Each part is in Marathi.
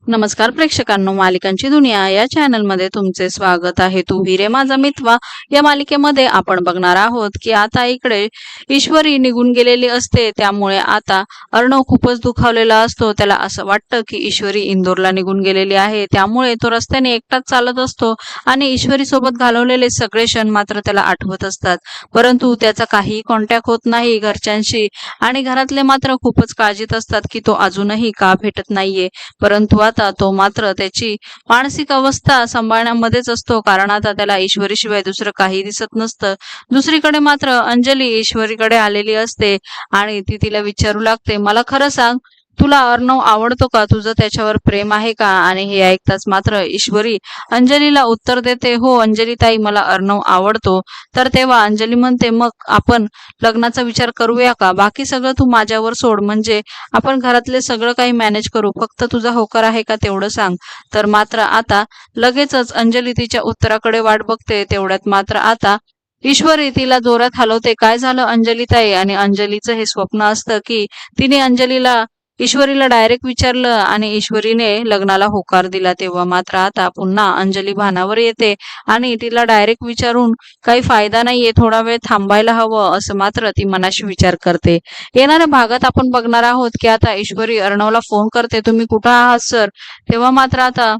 नमस्कार प्रेक्षकांनो मालिकांची दुनिया या चॅनलमध्ये तुमचे स्वागत आहे. तू हिरे माझा मितवा या मालिकेमध्ये आपण बघणार आहोत की आता इकडे ईश्वरी निघून गेलेली असते. त्यामुळे आता अर्णव खूपच दुखावलेला असतो. त्याला असं वाटतं की ईश्वरी इंदोरला निघून गेलेली आहे. त्यामुळे तो रस्त्याने एकटाच चालत असतो आणि ईश्वरी सोबत घालवलेले सगळे क्षण मात्र त्याला आठवत असतात. परंतु त्याचा काही कॉन्टॅक्ट होत नाही घरच्यांशी आणि घरातले मात्र खूपच काळजीत असतात की तो अजूनही का भेटत नाहीये. परंतु आता तो मात्र त्याची मानसिक अवस्था सांभाळण्यामध्येच असतो. कारण आता त्याला ईश्वरीशिवाय दुसरं काही दिसत नसतं. दुसरीकडे मात्र अंजली ईश्वरीकडे आलेली असते आणि ती तिला विचारू लागते मला खरं सांग तुला अर्णव आवडतो का? तुझं त्याच्यावर प्रेम आहे का? आणि हे ऐकताच मात्र ईश्वरी अंजलीला उत्तर देते हो अंजली ताई मला अर्णव आवडतो. तर तेव्हा अंजली म्हणते मग आपण लग्नाचा विचार करूया का? बाकी सगळं तू माझ्यावर सोड. म्हणजे आपण घरातले सगळं काही मॅनेज करू. फक्त तुझा होकार आहे का तेवढं सांग. तर मात्र आता लगेचच अंजली तिच्या उत्तराकडे वाट बघते. तेवढ्यात मात्र आता ईश्वरी तिला जोरात हलवते काय झालं अंजली ताई आणि अंजलीचं हे स्वप्न असतं की तिने अंजलीला ईश्वरीला डायरेक्ट विचारलं आणि ईश्वरीने लग्नाला होकार दिला तेव्हा मात्र आता पुन्हा अंजली भानावर येते आणि तिला डायरेक्ट विचारून काही फायदा नाहीये थोडा वेळ थांबायला हवं असं मात्र ती मनाशी विचार करते. येणाऱ्या भागात आपण बघणार आहोत की आता ईश्वरी अर्णवला फोन करते तुम्ही कुठं आहात सर तेव्हा मात्र आता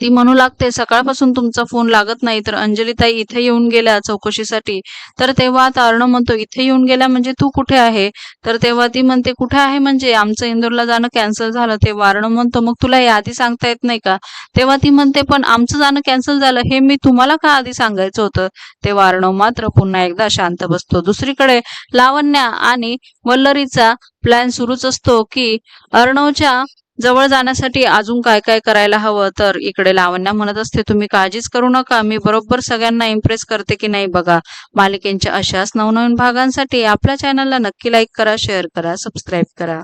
ती म्हणू लागते सकाळपासून तुमचा फोन लागत नाही तर अंजलीताई इथे येऊन गेल्या चौकशीसाठी. तर तेव्हा आता अर्णव म्हणतो इथे येऊन गेल्या म्हणजे तू कुठे आहे? तर तेव्हा ती म्हणते कुठे आहे म्हणजे? आमचं इंदोरला जाणं कॅन्सल झालं. तेव्हा अर्णव म्हणतो मग तुला हे आधी सांगता येत नाही का? तेव्हा ती म्हणते पण आमचं जाणं कॅन्सल झालं हे मी तुम्हाला का आधी सांगायचं होतं? तेव्हा अर्णव मात्र पुन्हा एकदा शांत बसतो. दुसरीकडे लावण्या आणि वल्लरीचा प्लॅन सुरूच असतो की अर्णवच्या जवळ जाण्यासाठी अजून काय काय करायला हवं? तर इकडे लावण्या म्हणत असते तुम्ही काळजीच करू नका. मी बरोबर सगळ्यांना इम्प्रेस करते की नाही बघा. मालिकेंच्या अशाच नवनवीन भागांसाठी आपल्या चॅनलला नक्की लाईक करा शेअर करा सबस्क्राईब करा.